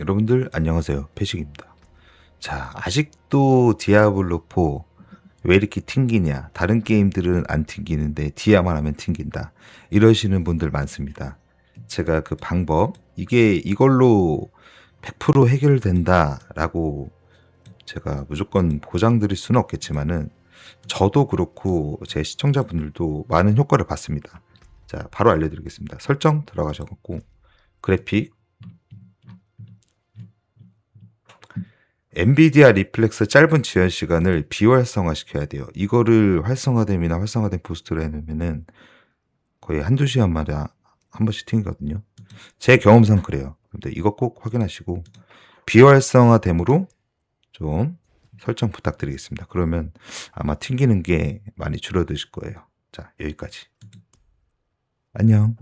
여러분들 안녕하세요. 패식입니다. 자, 아직도 디아블로4 왜 이렇게 튕기냐? 다른 게임들은 안 튕기는데 디아만 하면 튕긴다. 이러시는 분들 많습니다. 제가 그 방법, 이게 이걸로 100% 해결된다 라고 제가 무조건 보장 드릴 수는 없겠지만은 저도 그렇고 제 시청자분들도 많은 효과를 봤습니다. 자, 바로 알려드리겠습니다. 설정 들어가셔갖고 그래픽 엔비디아 리플렉스 짧은 지연 시간을 비활성화 시켜야 돼요. 이거를 활성화됨이나 활성화된 부스트로 해놓으면은 거의 한두 시간 마다 한 번씩 튕기거든요. 제 경험상 그래요. 근데 이거 꼭 확인하시고 비활성화됨으로 좀 설정 부탁드리겠습니다. 그러면 아마 튕기는 게 많이 줄어드실 거예요. 자, 여기까지. 안녕.